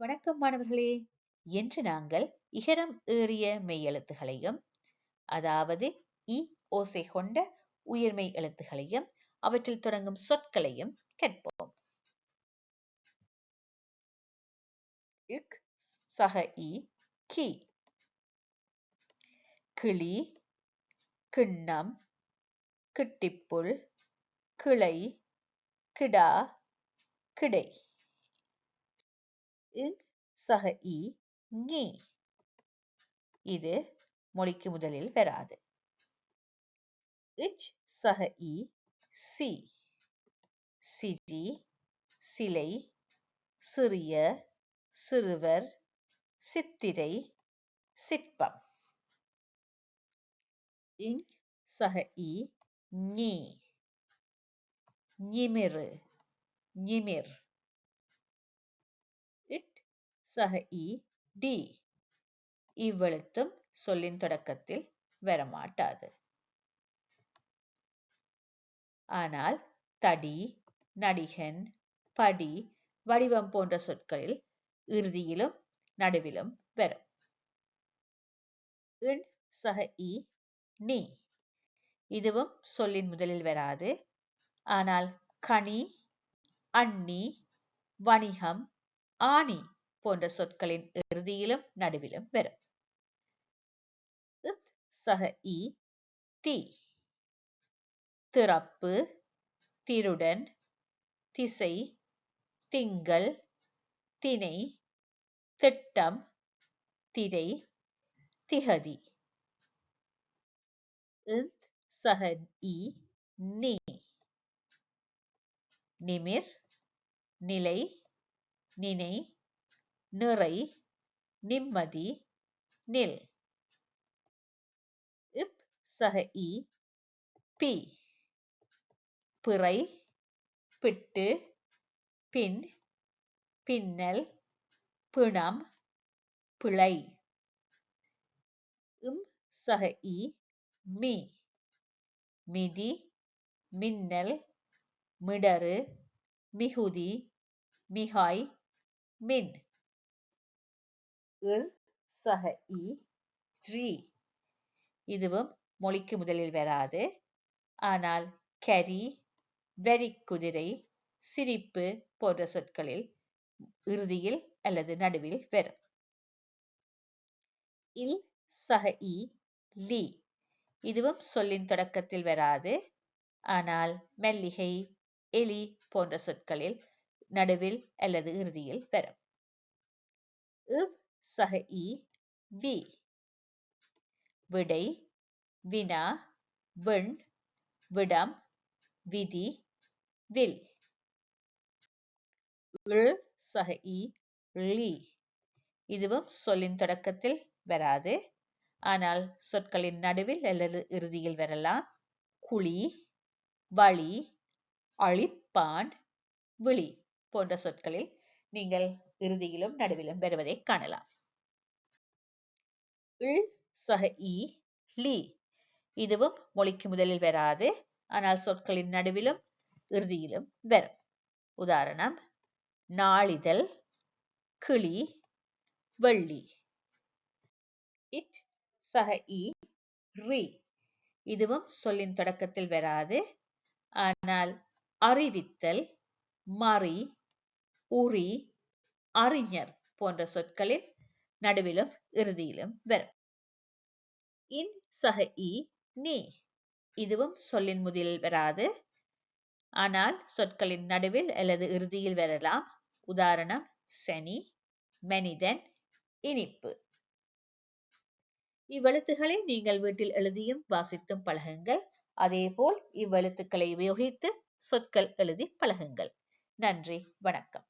வணக்கம் மாணவர்களே. என்று நாங்கள் இகரம் ஏறிய மெய்யெழுத்துகளையும் அதாவது இ ஓசை கொண்ட உயிர்மெய் எழுத்துகளையும் அவற்றில் தொடங்கும் சொற்களையும் கேட்போம். இக் சக இ கி. கிளி கிண்ணம் கிட்டிப்புள் கிளை கிடா கிடை. இங் சக இ ஞி. இது மொழிக்கு முதலில் வராது. இச் சக இ சி. சிஜி சிலை சிறிய சிறுவர் சித்திரை சிற்பம். இங் சக இ ஞி. ஞிமிறு நிமிர் சக இ டி. இவ்வெழுத்தும் சொல்லின் தொடக்கத்தில் வரமாட்டாது. ஆனால் தடி நடிகன் படி வடிவம் போன்ற சொற்களில் இறுதியிலும் நடுவிலும் வரும். இன் சக இ நீ. இதுவும் சொல்லின் முதலில் வராது. ஆனால் கனி அண்ணி வணிகம் ஆணி. போன்ற சொற்களின் இறுதியிலும் நடுவிலும் வரும். இத் சக இ தி திறப்பு திருடன் திசை திங்கள் திணை திட்டம் திரை திகதி. இந்த் சக இ நீ நிமிர் நிலை நினை நிறை நிம்மதி நில். இப் சக இ பி. பிறை பிட்டு பின் பின்னல் பிணம் பிழை. இம் சக இ மீ. மிதி மின்னல் மிடறு மிகுதி மிகாய் மின். இல் சக இ ஜி இதுவும் மொழிக்கு முதலில் வராது. ஆனால் கரி வெறிக்குதிரை சிரிப்பு போன்ற சொற்களில் இறுதியில் அல்லது நடுவில் வரும். இல் சக இ லி. இதுவும் சொல்லின் தொடக்கத்தில் வராது. ஆனால் மெல்லிகை எலி போன்ற சொற்களில் நடுவில் அல்லது இறுதியில் வரும். சக இ வி. விடை வினா விண் விடம் விதி வில். இழ் சக இ லி இதுவும் சொல்லின் தொடக்கத்தில் வராது. ஆனால் சொற்களின் நடுவில் அல்லது இறுதியில் வரலாம். குழி வழி அழிப்பான் விழி போன்ற சொற்களில் நீங்கள் இறுதியிலும் நடுவிலும் வருவதை காணலாம். இல் சக இ லி. இதுவும் மொழிக்கு முதலில் வராது. ஆனால் சொற்களின் நடுவிலும் இறுதியிலும் வரும். உதாரணம் நாளிதழ் கிளி வெள்ளி. இட் சக இ ரி. இதுவும் சொல்லின் தொடக்கத்தில் வராது. ஆனால் அறிவித்தல் மறி உரி அறிஞர் போன்ற சொற்களில் நடுவிலும் இறுதியிலும் வரும். இன் சக இ நீ. இதுவும் சொல்லின் முதலில் வராது. ஆனால் சொற்களின் நடுவில் அல்லது இறுதியில் வரலாம். உதாரணம் சனி மனிதன் இனிப்பு. இவ்வெழுத்துக்களை நீங்கள் வீட்டில் எழுதியும் வாசித்தும் பழகுங்கள். அதேபோல் இவ்வெழுத்துக்களை உபயோகித்து சொற்கள் எழுதி பழகுங்கள். நன்றி வணக்கம்.